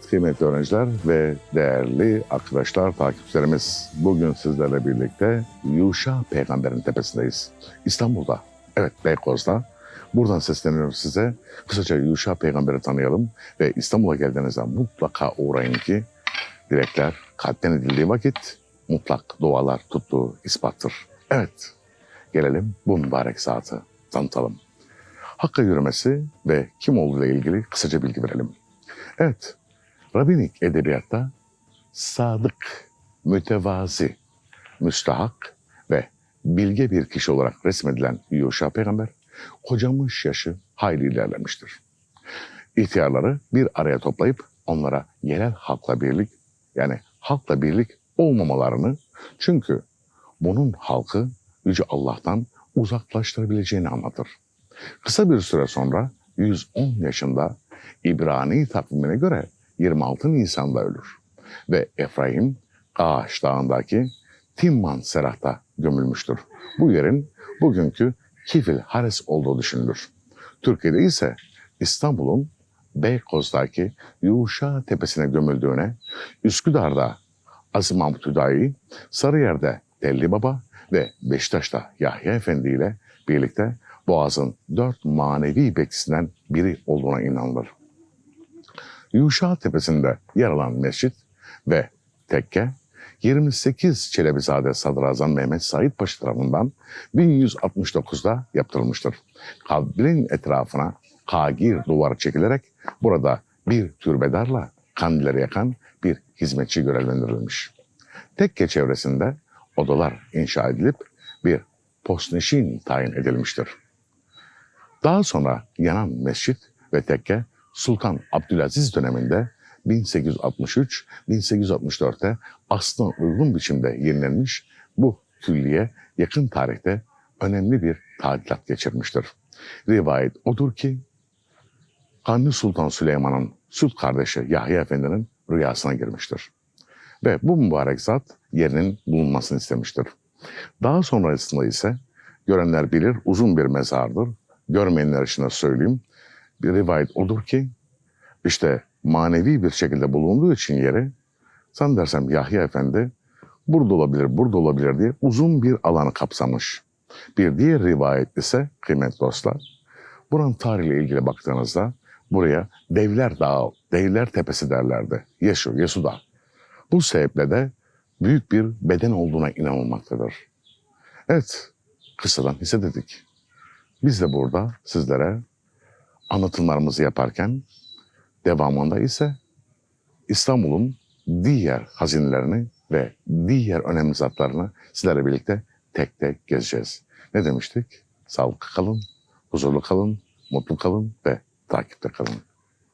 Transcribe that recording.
Evet kıymetli öğrenciler ve değerli arkadaşlar, takipçilerimiz bugün sizlerle birlikte Yuşa Peygamber'in tepesindeyiz. İstanbul'da, evet Beykoz'da. Buradan sesleniyoruz size. Kısaca Yuşa Peygamber'i tanıyalım ve İstanbul'a geldiğinizde mutlaka uğrayın ki dilekler kalpten edildiği vakit mutlak dualar tuttuğu ispattır. Evet, gelelim bu mübarek saati tanıtalım. Hakka yürümesi ve kim olduğu ile ilgili kısaca bilgi verelim. Evet, Rabbinik edebiyatta sadık, mütevazi, müstahak ve bilge bir kişi olarak resmedilen Yuşa peygamber, kocamış yaşı hayli ilerlemiştir. İhtiyarları bir araya toplayıp onlara yerel halkla birlik, yani halkla birlik olmamalarını, çünkü bunun halkı Yüce Allah'tan uzaklaştırabileceğini anlatır. Kısa bir süre sonra 110 yaşında İbrani takvimine göre 26 Nisan'da ölür. Ve Efraim Ağaç Dağı'ndaki Timman Serah'ta gömülmüştür. Bu yerin bugünkü Kifil Hares olduğu düşünülür. Türkiye'de ise İstanbul'un Beykoz'daki Yuşa Tepesi'ne gömüldüğüne, Üsküdar'da Aziz Mahmut Hüdayi, Sarıyer'de Telli Baba ve Beşiktaş'ta Yahya Efendi ile birlikte Boğaz'ın dört manevi bekçisinden biri olduğuna inanılır. Yuşa Tepesi'nde yer alan mescit ve tekke 28 Çelebizade Sadrazam Mehmet Said Paşa tarafından 1169'da yaptırılmıştır. Kabrin etrafına kagir duvar çekilerek burada bir türbedarla kandilleri yakan bir hizmetçi görevlendirilmiş. Tekke çevresinde odalar inşa edilip bir postneşin tayin edilmiştir. Daha sonra yanan mescit ve tekke Sultan Abdülaziz döneminde 1863-1864'te aslına uygun biçimde yenilenmiş bu külliye yakın tarihte önemli bir tadilat geçirmiştir. Rivayet odur ki Kanuni Sultan Süleyman'ın süt kardeşi Yahya Efendi'nin rüyasına girmiştir. Ve bu mübarek zat yerinin bulunmasını istemiştir. Daha sonrasında ise görenler bilir uzun bir mezardır. Görmeyenler için de söyleyeyim. Bir rivayet odur ki işte manevi bir şekilde bulunduğu için yeri sen dersem Yahya Efendi burada olabilir, burada olabilir diye uzun bir alanı kapsamış. Bir diğer rivayet ise kıymetli dostlar, buranın tarihiyle ilgili baktığınızda buraya Devler Dağı, Devler Tepesi derlerdi. Yeşu, Yesu Dağı. Bu sebeple de büyük bir beden olduğuna inanılmaktadır. Evet, kısadan hissededik. Biz de burada sizlere anlatımlarımızı yaparken devamında ise İstanbul'un diğer hazinelerini ve diğer önemli zatlarını sizlerle birlikte tek tek gezeceğiz. Ne demiştik? Sağlıklı kalın, huzurlu kalın, mutlu kalın ve takipte kalın.